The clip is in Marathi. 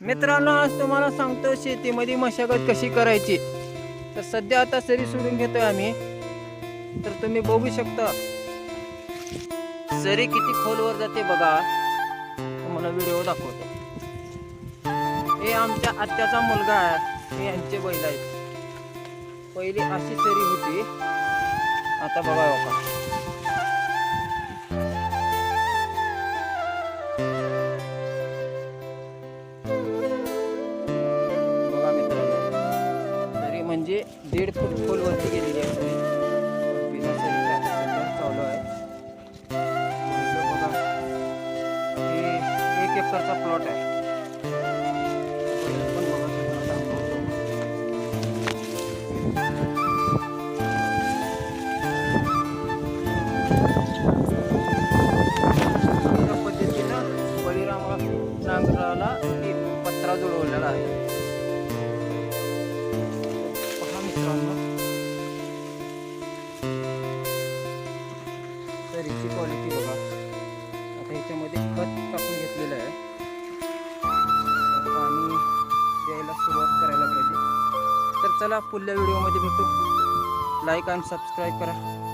मित्रांनो आज तुम्हाला सांगतो शेतीमध्ये मशागत कशी करायची? तर सध्या आता सरी सोडून घेतोय आम्ही. तर तुम्ही बघू शकता सरी किती खोलवर जाते बघा. तुम्हाला व्हिडिओ दाखवतो. हे आमच्या आत्याचा मुलगा आहे. हे यांचे बैल आहेत. पहिली अशी सरी होती. आता बघा बघा म्हणजे दीड फूट खोल वरती गेलेली आहे. चालू आहे बघा हे एक एकरचा प्लॉट आहे. पद्धतीनं बळीरामाला नांगराला एक पत्रा जुळवलेला आहे. चला पुढल्या व्हिडिओमध्ये भेटू. लाईक आणि सबस्क्राईब करा.